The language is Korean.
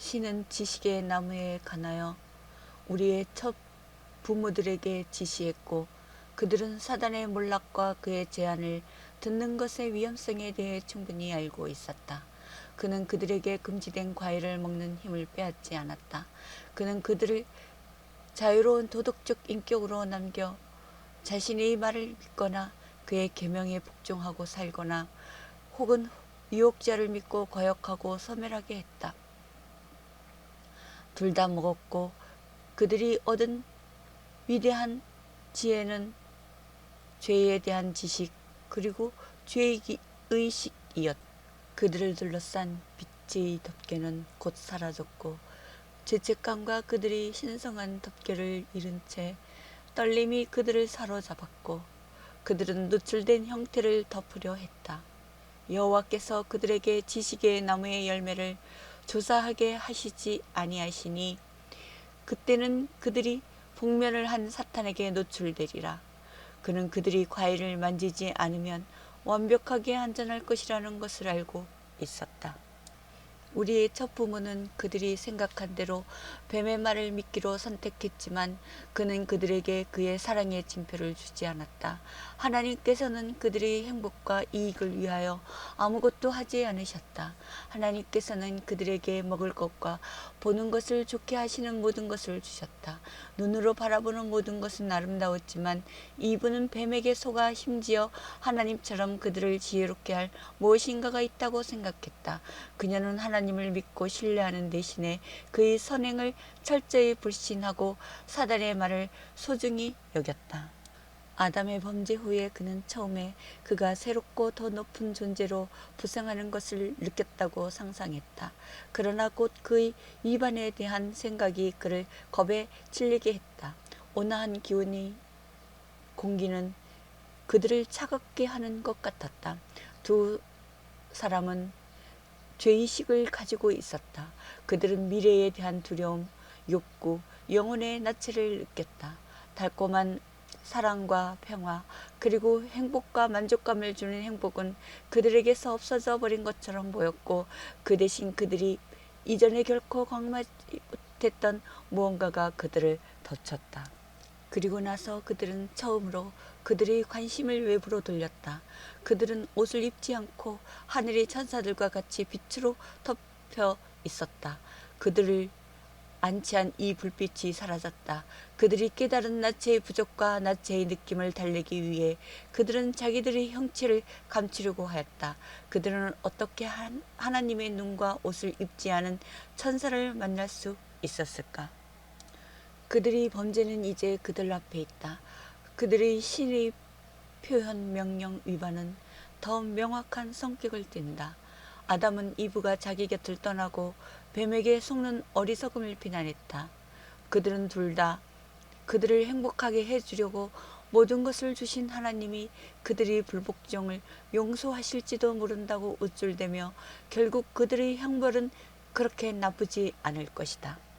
신은 지식의 나무에 관하여 우리의 첫 부모들에게 지시했고 그들은 사단의 몰락과 그의 제안을 듣는 것의 위험성에 대해 충분히 알고 있었다. 그는 그들에게 금지된 과일을 먹는 힘을 빼앗지 않았다. 그는 그들을 자유로운 도덕적 인격으로 남겨 자신의 말을 믿거나 그의 계명에 복종하고 살거나 혹은 유혹자를 믿고 거역하고 소멸하게 했다. 둘 다 먹었고 그들이 얻은 위대한 지혜는 죄에 대한 지식 그리고 죄의 의식이었. 그들을 둘러싼 빛의 덮개는 곧 사라졌고 죄책감과 그들이 신성한 덮개를 잃은 채 떨림이 그들을 사로잡았고 그들은 노출된 형태를 덮으려 했다. 여호와께서 그들에게 지식의 나무의 열매를 조사하게 하시지 아니하시니 그때는 그들이 복면을 한 사탄에게 노출되리라. 그는 그들이 과일을 만지지 않으면 완벽하게 안전할 것이라는 것을 알고 있었다. 우리의 첫 부모는 그들이 생각한 대로 뱀의 말을 믿기로 선택했지만 그는 그들에게 그의 사랑의 징표를 주지 않았다. 하나님께서는 그들의 행복과 이익을 위하여 아무것도 하지 않으셨다. 하나님께서는 그들에게 먹을 것과 보는 것을 좋게 하시는 모든 것을 주셨다. 눈으로 바라보는 모든 것은 아름다웠지만 이분은 뱀에게 속아 심지어 하나님처럼 그들을 지혜롭게 할 무엇인가가 있다고 생각했다. 그녀는 하나님 을 믿고 신뢰하는 대신에 그의 선행을 철저히 불신하고 사단의 말을 소중히 여겼다. 아담의 범죄 후에 그는 처음에 그가 새롭고 더 높은 존재로 부상하는 것을 느꼈다고 상상했다. 그러나 곧 그의 위반에 대한 생각이 그를 겁에 질리게 했다. 온화한 기운이 공기는 그들을 차갑게 하는 것 같았다. 두 사람은 죄의식을 가지고 있었다. 그들은 미래에 대한 두려움, 욕구, 영혼의 나체를 느꼈다. 달콤한 사랑과 평화, 그리고 행복과 만족감을 주는 행복은 그들에게서 없어져 버린 것처럼 보였고, 그 대신 그들이 이전에 결코 못했던 무언가가 그들을 덮쳤다. 그리고 나서 그들은 처음으로 그들의 관심을 외부로 돌렸다. 그들은 옷을 입지 않고 하늘의 천사들과 같이 빛으로 덮여 있었다. 그들을 안치한 이 불빛이 사라졌다. 그들이 깨달은 나체의 부족과 나체의 느낌을 달래기 위해 그들은 자기들의 형체를 감추려고 하였다. 그들은 어떻게 한- 하나님의 눈과 옷을 입지 않은 천사를 만날 수 있었을까? 그들의 범죄는 이제 그들 앞에 있다. 그들의 신의 표현 명령 위반은 더 명확한 성격을 띈다. 아담은 이브가 자기 곁을 떠나고 뱀에게 속는 어리석음을 비난했다. 그들은 둘 다 그들을 행복하게 해주려고 모든 것을 주신 하나님이 그들의 불복종을 용서하실지도 모른다고 우쭐대며 결국 그들의 형벌은 그렇게 나쁘지 않을 것이다.